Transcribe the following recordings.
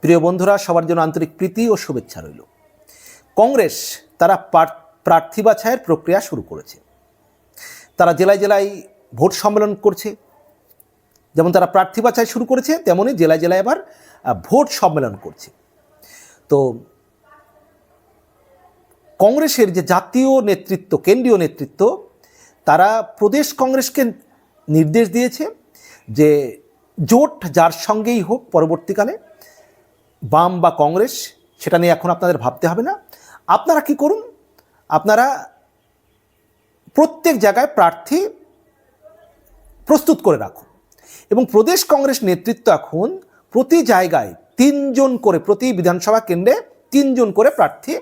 প্রিয় বন্ধুরা, সবার জন্য আন্তরিক প্রীতি ও শুভেচ্ছা রইল। কংগ্রেস তারা প্রার- প্রার্থী বাছাইয়ের প্রক্রিয়া শুরু করেছে। তারা জেলায় জেলায় ভোট সম্মেলন করছে। যেমন তারা প্রার্থী বাছাই শুরু করেছে তেমনই জেলায় জেলায় আবার ভোট সম্মেলন করছে। তো কংগ্রেসের যে জাতীয় নেতৃত্ব, কেন্দ্রীয় নেতৃত্ব, তারা প্রদেশ কংগ্রেসকে নির্দেশ দিয়েছে যে জোট যার সঙ্গেই হোক পরবর্তীকালে বাম বা কংগ্রেস, সেটা নিয়ে এখন আপনাদের ভাবতে হবে না। আপনারা কি করুন? আপনারা প্রত্যেক জায়গায় প্রার্থী প্রস্তুত করে রাখুন। এবং প্রদেশ কংগ্রেস নেতৃত্ব এখন প্রতি জায়গায় তিনজন করে, প্রতি বিধানসভা কেন্দ্রে তিনজন করে প্রার্থী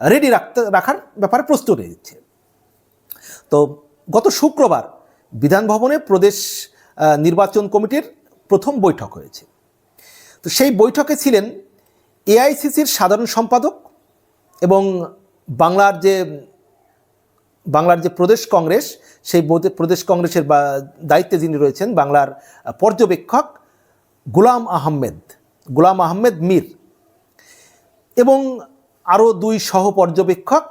রেডি রাখতে, রাখার ব্যাপারে প্রস্তুত হয়ে দিচ্ছে তো গত শুক্রবার বিধান ভবনে প্রদেশ নির্বাচন কমিটির প্রথম বৈঠক হয়েছে। তো সেই বৈঠকে ছিলেন এআইসিসির সাধারণ সম্পাদক এবং বাংলার যে বাংলার যে প্রদেশ কংগ্রেস, সেই প্রদেশ কংগ্রেসের বা, দায়িত্বে যিনি রয়েছেন বাংলার পর্যবেক্ষক গুলাম আহমেদ গুলাম আহমেদ মীর এবং আরও দুই সহ পর্যবেক্ষক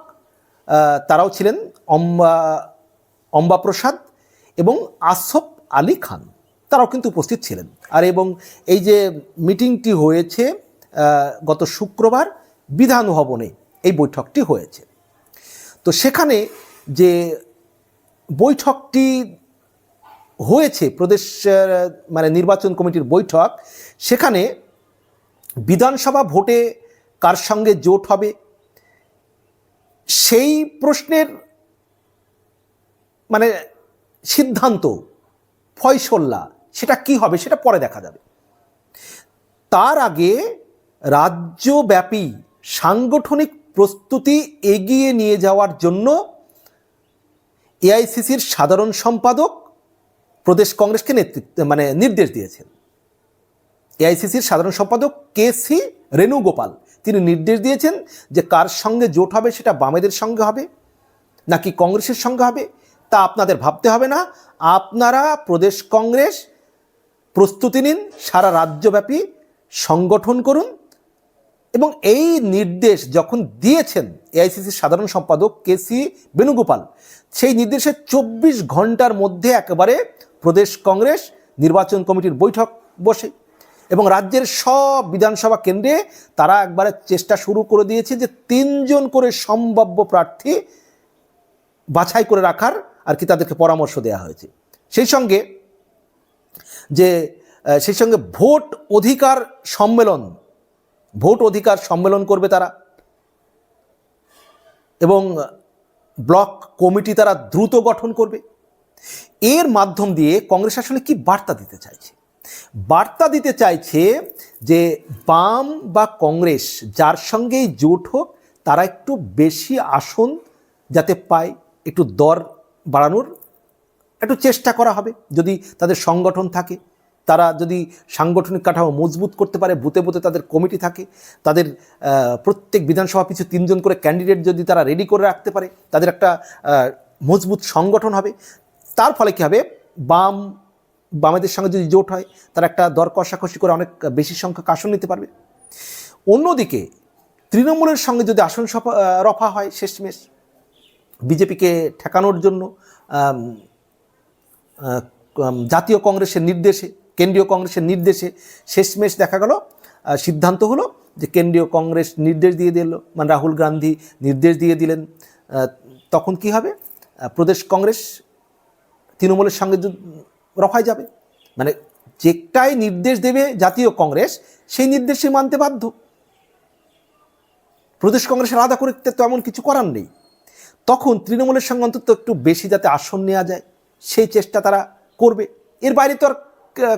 তারাও ছিলেন, অম্বা অম্বা প্রসাদ এবং আসফ আলী খান। তারাও কিন্তু উপস্থিত ছিলেন। আর এবং এই যে মিটিংটি হয়েছে গত শুক্রবার বিধান ভবনে এই বৈঠকটি হয়েছে। তো সেখানে যে বৈঠকটি হয়েছে, প্রদেশ মানে নির্বাচন কমিটির বৈঠক, সেখানে বিধানসভা ভোটে কার সঙ্গে জোট হবে, সেই প্রশ্নের মানে সিদ্ধান্ত ফয়সল্লা সেটা কি হবে সেটা পরে দেখা যাবে। তার আগে রাজ্যব্যাপী সাংগঠনিক প্রস্তুতি এগিয়ে নিয়ে যাওয়ার জন্য এআইসিসির সাধারণ সম্পাদক প্রদেশ কংগ্রেসকে নেতৃত্ব মানে নির্দেশ দিয়েছেন। এআইসিসির সাধারণ সম্পাদক কে সি রেণুগোপাল, তিনি নির্দেশ দিয়েছেন যে কার সঙ্গে জোট হবে সেটা বামেদের সঙ্গে হবে, নাকি কংগ্রেসের সঙ্গে হবে, তা আপনাদের ভাবতে হবে না। আপনারা প্রদেশ কংগ্রেস প্রস্তুতি নিন, সারা রাজ্যব্যাপী সংগঠন করুন এবং এই নির্দেশ যখন দিয়েছেন এআইসিসির সাধারণ সম্পাদক কে সি বেণুগোপাল, সেই নির্দেশে চব্বিশ ঘণ্টার মধ্যে একেবারে প্রদেশ কংগ্রেস নির্বাচন কমিটির বৈঠক বসে এবং রাজ্যের সব বিধানসভা কেন্দ্রে তারা একবারে চেষ্টা শুরু করে দিয়েছে যে তিনজন করে সম্ভাব্য প্রার্থী বাছাই করে রাখার আর কি তাদেরকে পরামর্শ দেওয়া হয়েছে। সেই সঙ্গে যে সেই সঙ্গে ভোট অধিকার সম্মেলন, ভোট অধিকার সম্মেলন করবে তারা। এবং ব্লক কমিটি তারা দ্রুত গঠন করবে। এর মাধ্যম দিয়ে কংগ্রেস আসলে কি বার্তা দিতে চাইছে? বার্তা দিতে চাইছে যে, বাম বা কংগ্রেস যার সঙ্গেই জোট হোক, তারা একটু বেশি আসন যাতে পায়, একটু দর বাড়ানোর একটু চেষ্টা করা হবে। যদি তাদের সংগঠন থাকে, তারা যদি সাংগঠনিক কাঠামো মজবুত করতে পারে বুতে বুতে তাদের কমিটি থাকে, তাদের প্রত্যেক বিধানসভা পিছু তিনজন করে ক্যান্ডিডেট যদি তারা রেডি করে রাখতে পারে, তাদের একটা মজবুত সংগঠন হবে। তার ফলে কী হবে? বাম, বামেদের সঙ্গে যদি জোট হয়, তারা একটা দর কষাকষি করে অনেক বেশি সংখ্যক আসন নিতে পারবে। অন্যদিকে, তৃণমূলের সঙ্গে যদি আসন সফা- রফা হয় শেষমেশ, বিজেপিকে ঠেকানোর জন্য জাতীয় কংগ্রেসের নির্দেশে, কেন্দ্রীয় কংগ্রেসের নির্দেশে শেষমেশ দেখা গেল সিদ্ধান্ত হলো যে কেন্দ্রীয় কংগ্রেস নির্দেশ দিয়ে দিল মানে রাহুল গান্ধী নির্দেশ দিয়ে দিলেন। তখন কি হবে? প্রদেশ কংগ্রেস তৃণমূলের সঙ্গে রফায় যাবে। মানে যেটাই নির্দেশ দেবে জাতীয় কংগ্রেস, সেই নির্দেশে মানতে বাধ্য। প্রদেশ কংগ্রেসের আলাদা করে তো এমন কিছু করার নেই। তখন তৃণমূলের সঙ্গে অন্তত একটু বেশি যাতে আসন নেওয়া যায়। সেই চেষ্টা তারা করবে। এর বাইরে তো আর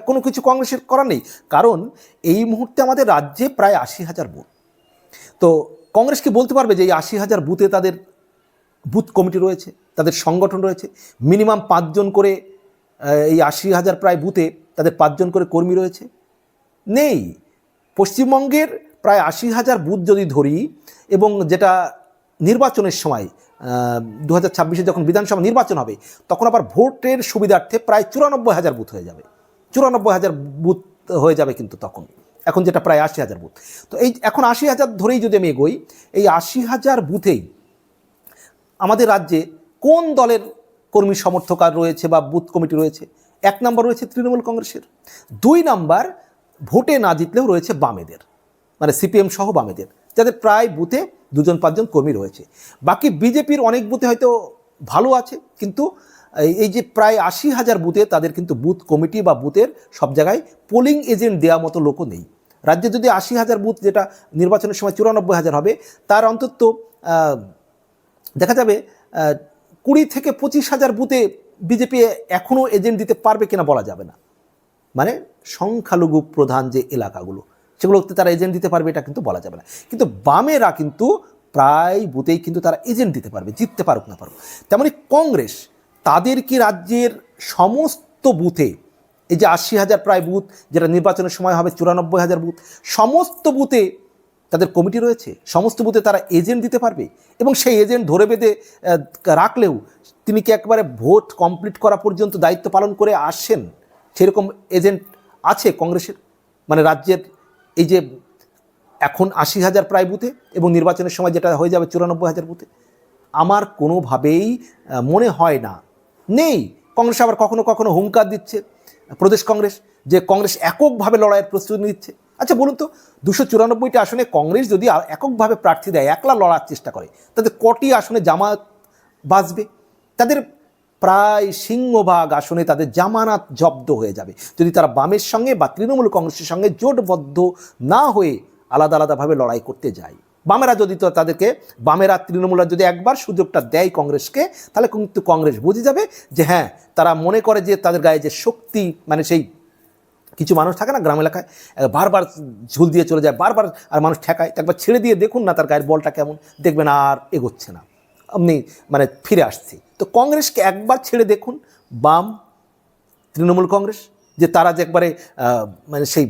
কোনো কিছু কংগ্রেসের করার নেই। কারণ এই মুহূর্তে আমাদের রাজ্যে প্রায় আশি হাজার বুথ। তো কংগ্রেস কি বলতে পারবে যে এই আশি হাজার বুথে তাদের বুথ কমিটি রয়েছে, তাদের সংগঠন রয়েছে? মিনিমাম পাঁচজন করে এই আশি হাজার প্রায় বুথে তাদের পাঁচজন করে কর্মী রয়েছে? নেই। পশ্চিমবঙ্গের প্রায় আশি হাজার বুথ যদি ধরি এবং যেটা নির্বাচনের সময় দু হাজার ছাব্বিশে যখন বিধানসভা নির্বাচন হবে, তখন আবার ভোটের সুবিধার্থে প্রায় চুরানব্বই হাজার বুথ হয়ে যাবে। চুরানব্বই হাজার বুথ হয়ে যাবে কিন্তু তখন। এখন যেটা প্রায় আশি হাজার বুথ। তো এই এখন আশি হাজার ধরেই যদি আমি এগোই, এই আশি হাজার বুথেই আমাদের রাজ্যে কোন দলের কর্মী সমর্থক আর রয়েছে বা বুথ কমিটি রয়েছে? এক নম্বর রয়েছে তৃণমূল কংগ্রেসের। দুই নাম্বার, ভোটে না জিতলেও রয়েছে বামেদের। মানে সিপিএম সহ বামেদের। যাদের প্রায় বুথে দুজন পাঁচজন কর্মী রয়েছে। বাকি বিজেপির অনেক বুথে হয়তো ভালো আছে, কিন্তু এই- যে প্রায় আশি হাজার বুথে তাদের কিন্তু বুথ কমিটি বা বুথের সব জায়গায় পোলিং এজেন্ট দেওয়া মতো লোকও নেই। রাজ্যে যদি আশি হাজার বুথ যেটা নির্বাচনের সময় চুরানব্বই হাজার হবে, তার অন্তত দেখা যাবে কুড়ি থেকে পঁচিশ হাজার বুথে বিজেপি এখনও এজেন্ট দিতে পারবে কিনা বলা যাবে না। মানে সংখ্যালঘু প্রধান যে এলাকাগুলো সেগুলোতে তারা এজেন্ট দিতে পারবে, এটা কিন্তু বলা যাবে না। কিন্তু বামেরা কিন্তু প্রায় বুথেই কিন্তু তারা এজেন্ট দিতে পারবে, জিততে পারুক না পারুক। তেমনি কংগ্রেস, তাদের কি রাজ্যের সমস্ত বুথে, এই যে আশি হাজার প্রায় বুথ, যেটা নির্বাচনের সময় হবে চুরানব্বই হাজার বুথ, সমস্ত বুথে তাদের কমিটি রয়েছে? সমস্ত বুথে তারা এজেন্ট দিতে পারবে? এবং সেই এজেন্ট ধরে বেঁধে রাখলেও তিনি কি একবারে ভোট কমপ্লিট করা পর্যন্ত দায়িত্ব পালন করে আসছেন? সেরকম এজেন্ট আছে কংগ্রেসের? মানে রাজ্যের এই যে এখন আশি হাজার প্রায় বুথে এবং নির্বাচনের সময় যেটা হয়ে যাবে চুরানব্বই হাজার বুথে, আমার কোনোভাবেই মনে হয় না, নেই। কংগ্রেস আবার কখনো কখনো হুঙ্কার দিচ্ছে, প্রদেশ কংগ্রেস, যে কংগ্রেস এককভাবে লড়াইয়ের প্রস্তুতি নিচ্ছে। আচ্ছা বলুন তো, দুশো চুরানব্বইটি আসনে কংগ্রেস যদি এককভাবে প্রার্থী দেয়, একলা লড়ার চেষ্টা করে তাদের কটি আসনে জামায়াত বাঁচবে? তাদের প্রায় সিংহভাগ আসনে তাদের জামানাত জব্দ হয়ে যাবে। যদি তারা বামের সঙ্গে বা তৃণমূল কংগ্রেসের সঙ্গে জোটবদ্ধ না হয়ে আলাদা আলাদাভাবে লড়াই করতে যায়। বামেরা যদি তো তাদেরকে, বামেরা তৃণমূলরা যদি একবার সুযোগটা দেয় কংগ্রেসকে, তাহলে কিন্তু কংগ্রেস বুঝে যাবে যে হ্যাঁ তারা মনে করে যে তাদের গায়ে যে শক্তি মানে সেই কিছু মানুষ থাকে না গ্রাম এলাকায় বারবার ঝুল দিয়ে চলে যায়, বারবার আর মানুষ ঠেকায়, একবার ছেড়ে দিয়ে দেখুন না তার গায়ের বলটা কেমন, দেখবেন আর এগোচ্ছে না। আপনি মানে ফিরে আসছে। তো কংগ্রেসকে একবার ছেড়ে দেখুন, বাম, তৃণমূল কংগ্রেস, যে তারা যে একবারে মানে সেই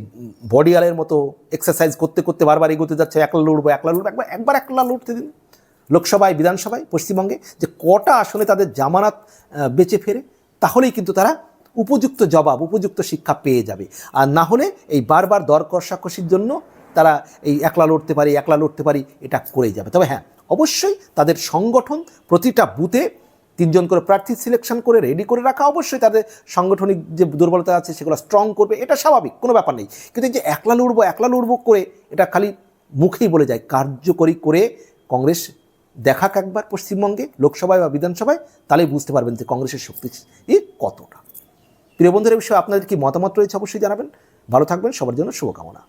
বডিয়ালের মতো এক্সারসাইজ করতে করতে বারবার এগোতে যাচ্ছে, একলা লড়বো একলা লড়বো, একবার একবার একলা লড়তে দিন। লোকসভায়, বিধানসভায়, পশ্চিমবঙ্গে যে কটা আসনে তাদের জামানাত বেঁচে ফেরে, তাহলেই কিন্তু তারা উপযুক্ত জবাব, উপযুক্ত শিক্ষা পেয়ে যাবে। আর না হলে এই বারবার দর কষাকষির জন্য তারা এই একলা লড়তে পারি, একলা লড়তে পারি, এটা করেই যাবে। তবে হ্যাঁ অবশ্যই তাদের সংগঠন প্রতিটা বুথে তিনজন করে প্রার্থী সিলেকশন করে রেডি করে রাখা অবশ্যই তাদের সাংগঠনিক যে দুর্বলতা আছে সেগুলো স্ট্রং করবে, এটা স্বাভাবিক, কোনো ব্যাপার নেই। কিন্তু যে একলা লড়বো একলা লড়বো করে এটা খালি মুখেই বলে যায়, কার্যকরী করে কংগ্রেস দেখাক একবার পশ্চিমবঙ্গে, লোকসভায় বা বিধানসভায়, তাহলেই বুঝতে পারবেন যে কংগ্রেসের শক্তি কতটা। প্রিয় বন্ধুদের বিষয়ে আপনাদের কি মতামত রয়েছে অবশ্যই জানাবেন। ভালো থাকবেন, সবার জন্য শুভকামনা।